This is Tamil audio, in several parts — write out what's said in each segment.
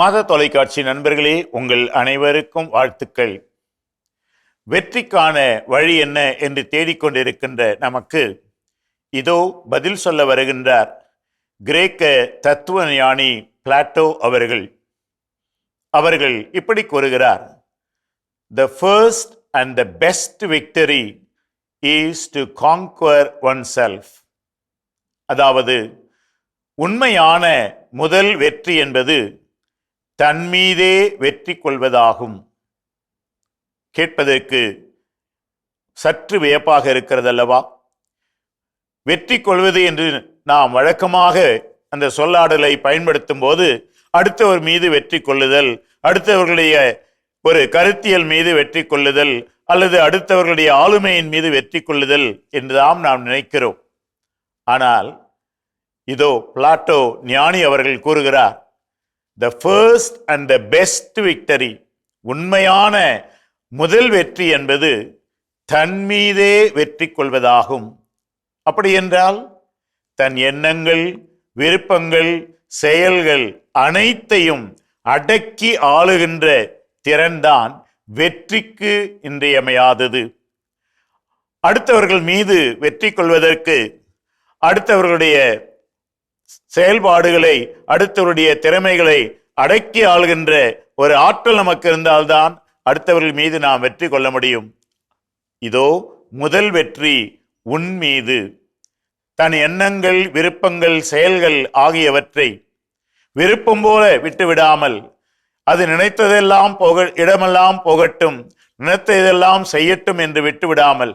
மாத தொலைக்காட்சி நண்பர்களே உங்கள் அனைவருக்கும் வாழ்த்துக்கள். வெற்றிக்கான வழி என்ன என்று தேடிக்கொண்டிருக்கின்ற நமக்கு இதோ பதில் சொல்ல வருகின்றார் கிரேக்க தத்துவ ஞானி பிளாட்டோ அவர்கள். அவர்கள் இப்படி கூறுகிறார் the first and the best victory is to conquer oneself அதாவது உண்மையான முதல் வெற்றி என்பது தன் மீதே வெற்றி கொள்வதாகும். கேட்பதற்கு சற்று வியப்பாக இருக்கிறது அல்லவா வெற்றி கொள்வது என்று நாம் வழக்கமாக அந்த சொல்லாடலை பயன்படுத்தும் போது அடுத்தவர் மீது வெற்றி கொள்ளுதல் அடுத்தவர்களுடைய ஒரு கருத்தியல் மீது வெற்றி கொள்ளுதல் அல்லது அடுத்தவர்களுடைய ஆளுமையின் மீது வெற்றி கொள்ளுதல் என்றுதான் நாம் நினைக்கிறோம். ஆனால் இதோ பிளாட்டோ ஞானி அவர்கள் கூறுகிறார் the first and the best victory உண்மையான முதல் வெற்றி என்பது தன்மீதே வெற்றி கொள்வதாகும். அப்படி என்றால் தன் எண்ணங்கள் விருப்பங்கள் செயல்கள் அனைத்தையும் அடக்கி ஆளுகின்ற திறன்தான் வெற்றிக்கு இன்றியமையாதது. அடுத்தவர்கள் மீது வெற்றி கொள்வதற்கு அடுத்தவர்களுடைய செயல்பாடுகளை அடுத்தவருடைய திறமைகளை அடக்கி ஆளுகின்ற ஒரு ஆற்றல் நமக்கு இருந்தால்தான் அடுத்தவர்கள் மீது நாம் வெற்றி கொள்ள முடியும். இதோ முதல் வெற்றி உன் மீது. தன் எண்ணங்கள் விருப்பங்கள் செயல்கள் ஆகியவற்றை விருப்பம் போல விட்டுவிடாமல் அது நினைத்ததெல்லாம் போக இடமெல்லாம் போகட்டும் நினைத்ததெல்லாம் செய்யட்டும் என்று விட்டுவிடாமல்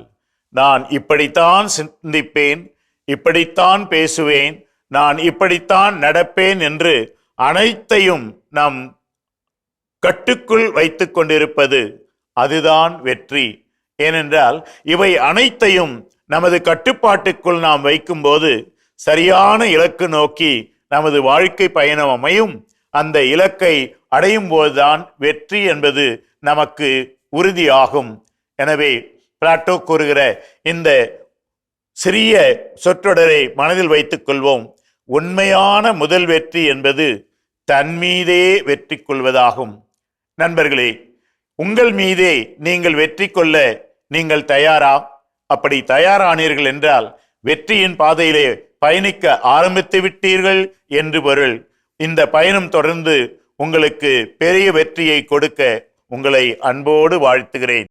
நான் இப்படித்தான் சிந்திப்பேன் இப்படித்தான் பேசுவேன் நான் இப்படித்தான் நடப்பேன் என்று அனைத்தையும் நம் கட்டுக்குள் வைத்து கொண்டிருப்பது அதுதான் வெற்றி. ஏனென்றால் இவை அனைத்தையும் நமது கட்டுப்பாட்டுக்குள் நாம் வைக்கும்போது சரியான இலக்கு நோக்கி நமது வாழ்க்கை பயணம் அமையும். அந்த இலக்கை அடையும் போதுதான் வெற்றி என்பது நமக்கு உறுதியாகும். எனவே பிளாட்டோ கூறுகிற இந்த சிறிய சொற்றொடரை மனதில் வைத்துக் கொள்வோம். உண்மையான முதல் வெற்றி என்பது தன்மீதே வெற்றி கொள்வதாகும். நண்பர்களே உங்கள் மீதே நீங்கள் வெற்றி கொள்ள நீங்கள் தயாரா? அப்படி தயாரானீர்கள் என்றால் வெற்றியின் பாதையிலே பயணிக்க ஆரம்பித்து விட்டீர்கள் என்று பொருள். இந்த பயணம் தொடர்ந்து உங்களுக்கு பெரிய வெற்றியை கொடுக்க உங்களை அன்போடு வாழ்த்துகிறேன்.